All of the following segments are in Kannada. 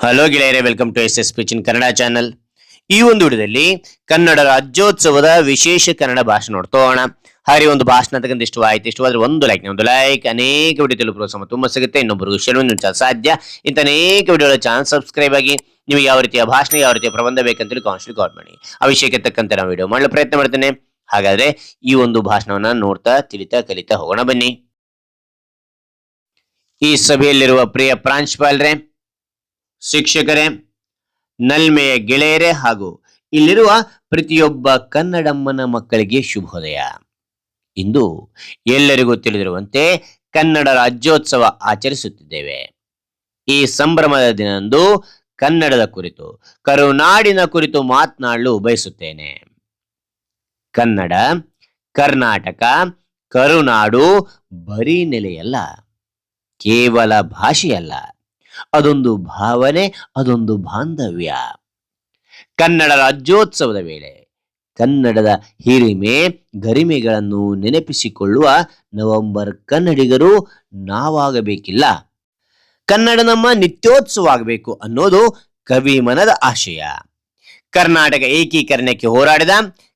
ಹಲೋ ಗೆಳೆಯರೇ ವೆಲ್ಕಮ್ ಟು ಎಸ್ ಎಸ್ ಪಿಚಿನ್ ಕನ್ನಡ ಚಾನಲ್ ಈ ಒಂದು ವಿಡಿಯೋದಲ್ಲಿ ಕನ್ನಡ ರಾಜ್ಯೋತ್ಸವದ ವಿಶೇಷ ಕನ್ನಡ ಭಾಷಣ ನೋಡ್ತೋಣ ಹಾಗೆ ಒಂದು ಭಾಷಣ ತಗೊಂಡು ಇಷ್ಟವಾಯ್ತು. ಇಷ್ಟವಾದ್ರೆ ಒಂದು ಲೈಕ್ ಒಂದು ಲೈಕ್ ಅನೇಕ ವಿಡಿಯೋ ತಿಳಿದು ಪ್ರೋತ್ಸಾಹ ತುಂಬ ಸಿಗುತ್ತೆ. ಇನ್ನೊಬ್ಬರು ವಿಷಯ ಸಾಧ್ಯ. ಇಂಥ ಅನೇಕ ವಿಡಿಯೋಗಳ ಚಾನಲ್ ಸಬ್ಸ್ಕ್ರೈಬ್ ಆಗಿ ನಿಮಗೆ ಯಾವ ರೀತಿಯ ಭಾಷಣ, ಯಾವ ರೀತಿಯ ಪ್ರಬಂಧ ಬೇಕಂತೇಳಿ ಕಾನ್ಸ್ಟಲ್ ಕಾಲ್ ಮಾಡಿ. ಆ ವಿಷಯಕ್ಕೆ ತಕ್ಕಂತೆ ವಿಡಿಯೋ ಮಾಡಲು ಪ್ರಯತ್ನ ಮಾಡ್ತೇನೆ. ಹಾಗಾದ್ರೆ ಈ ಒಂದು ಭಾಷಣವನ್ನು ನೋಡ್ತಾ, ತಿಳಿತಾ, ಕಲಿತಾ ಹೋಗೋಣ ಬನ್ನಿ. ಈ ಸಭೆಯಲ್ಲಿರುವ ಪ್ರಿಯ ಪ್ರಾಂಶುಪಾಲರೇ ಶಿಕ್ಷಕರೇ, ನಲ್ಮೆಯ ಗೆಳೆಯರೇ ಹಾಗೂ ಇಲ್ಲಿರುವ ಪ್ರತಿಯೊಬ್ಬ ಕನ್ನಡಮ್ಮನ ಮಕ್ಕಳಿಗೆ ಶುಭೋದಯ. ಇಂದು ಎಲ್ಲರಿಗೂ ತಿಳಿದಿರುವಂತೆ ಕನ್ನಡ ರಾಜ್ಯೋತ್ಸವ ಆಚರಿಸುತ್ತಿದ್ದೇವೆ. ಈ ಸಂಭ್ರಮದ ದಿನದಂದು ಕನ್ನಡದ ಕುರಿತು, ಕರುನಾಡಿನ ಕುರಿತು ಮಾತನಾಡಲು ಬಯಸುತ್ತೇನೆ. ಕನ್ನಡ, ಕರ್ನಾಟಕ, ಕರುನಾಡು ಬರೀ ನೆಲೆಯಲ್ಲ, ಕೇವಲ ಭಾಷೆಯಲ್ಲ. ಅದೊಂದು ಭಾವನೆ, ಅದೊಂದು ಬಾಂಧವ್ಯ. ಕನ್ನಡ ರಾಜ್ಯೋತ್ಸವದ ವೇಳೆ ಕನ್ನಡದ ಹಿರಿಮೆ, ಗರಿಮೆಗಳನ್ನು ನೆನಪಿಸಿಕೊಳ್ಳುವ ನವೆಂಬರ್ ಕನ್ನಡಿಗರು ನಾವಾಗಬೇಕಿಲ್ಲ. ಕನ್ನಡ ನಮ್ಮ ನಿತ್ಯೋತ್ಸವ ಆಗಬೇಕು ಅನ್ನೋದು ಕವಿ ಮನದ ಆಶಯ. ಕರ್ನಾಟಕ ಏಕೀಕರಣಕ್ಕೆ ಹೋರಾಡಿದ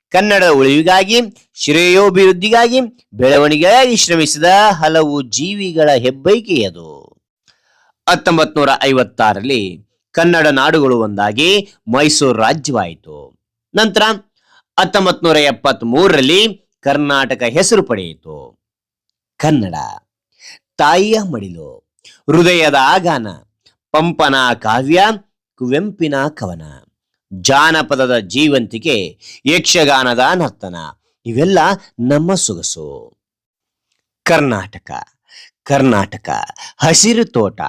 ಕನ್ನಡದ ಉಳಿವಿಗಾಗಿ, ಶ್ರೇಯೋಭಿವೃದ್ಧಿಗಾಗಿ, ಬೆಳವಣಿಗೆಗಾಗಿ ಶ್ರಮಿಸಿದ ಹಲವು ಜೀವಿಗಳ ಹೆಬ್ಬೈಕಿ ಅದು. ಹತ್ತೊಂಬತ್ ನೂರ ಐವತ್ತಾರರಲ್ಲಿ ಕನ್ನಡ ನಾಡುಗಳು ಒಂದಾಗಿ ಮೈಸೂರು ರಾಜ್ಯವಾಯಿತು. ನಂತರ ಹತ್ತೊಂಬತ್ ನೂರ ಎಪ್ಪತ್ತ್ ಮೂರರಲ್ಲಿ ಕರ್ನಾಟಕ ಹೆಸರು ಪಡೆಯಿತು. ಕನ್ನಡ. ತಾಯಿಯ ಮಡಿಲು. ಹೃದಯದ ಆಗಾನ ಪಂಪನ ಕಾವ್ಯ. ಕುವೆಂಪಿನ ಕವನ. ಜಾನಪದದ ಜೀವಂತಿಕೆ. ಯಕ್ಷಗಾನದ ನರ್ತನ. ಇವೆಲ್ಲ ನಮ್ಮ ಸೊಗಸು. ಕರ್ನಾಟಕ. ಕರ್ನಾಟಕ. ಹಸಿರು ತೋಟ.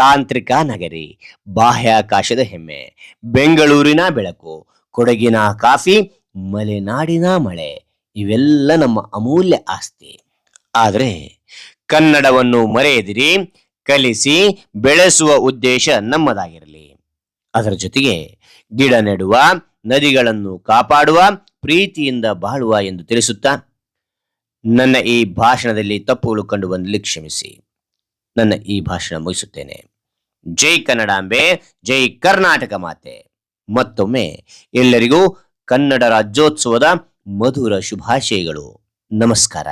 ತಾಂತ್ರಿಕ ನಗರಿ, ಬಾಹ್ಯಾಕಾಶದ ಹೆಮ್ಮೆ, ಬೆಂಗಳೂರಿನ ಬೆಳಕು, ಕೊಡಗಿನ ಕಾಫಿ, ಮಲೆನಾಡಿನ ಮಳೆ, ಇವೆಲ್ಲ ನಮ್ಮ ಅಮೂಲ್ಯ ಆಸ್ತಿ. ಆದರೆ ಕನ್ನಡವನ್ನು ಮರೆಯದಿರಿ, ಕಲಿಸಿ, ಬೆಳೆಸುವ ಉದ್ದೇಶ ನಮ್ಮದಾಗಿರಲಿ. ಅದರ ಜೊತೆಗೆ ಗಿಡ ನೆಡುವ, ನದಿಗಳನ್ನು ಕಾಪಾಡುವ, ಪ್ರೀತಿಯಿಂದ ಬಾಳುವ ಎಂದು ತಿಳಿಸುತ್ತಾ, ನನ್ನ ಈ ಭಾಷಣದಲ್ಲಿ ತಪ್ಪುಗಳು ಕಂಡು ಬಂದಲ್ಲಿ ಕ್ಷಮಿಸಿ. ನನ್ನ ಈ ಭಾಷಣ ಮುಗಿಸುತ್ತೇನೆ. ಜೈ ಕನ್ನಡಾಂಬೆ ಜೈ ಕರ್ನಾಟಕ ಮಾತೆ. ಮತ್ತೊಮ್ಮೆ ಎಲ್ಲರಿಗೂ ಕನ್ನಡ ರಾಜ್ಯೋತ್ಸವದ ಮಧುರ ಶುಭಾಶಯಗಳು. ನಮಸ್ಕಾರ.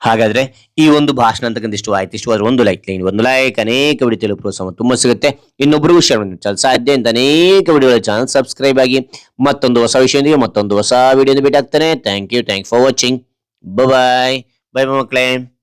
ಹಾಗಾದ್ರೆ ಈ ಒಂದು ಭಾಷಣ ಅಂತಕ್ಕಂಥ ಇಷ್ಟು ಆಯ್ತು. ಒಂದು ಲೈಕ್ ಒಂದು ಲೈಕ್ ಅನೇಕ ವಿಡಿಯೋ ಪ್ರೋತ್ಸಾಹ ತುಂಬ ಸಿಗುತ್ತೆ. ಇನ್ನೊಬ್ಬರಿಗೂ ಶೇರ್ ಮಾಡಿ. ಸಾಧ್ಯ ಅಂತ ಅನೇಕ ವಿಡಿಯೋಗಳ ಚಾನಲ್ ಸಬ್ಸ್ಕ್ರೈಬ್ ಆಗಿ ಮತ್ತೊಂದು ಹೊಸ ವಿಷಯದೊಂದಿಗೆ ಮತ್ತೊಂದು ಹೊಸ ವಿಡಿಯೋ ಭೇಟಿ ಆಗ್ತಾನೆ. Thank you thank for watching bye bye ಮಕ್ಕಳೇ.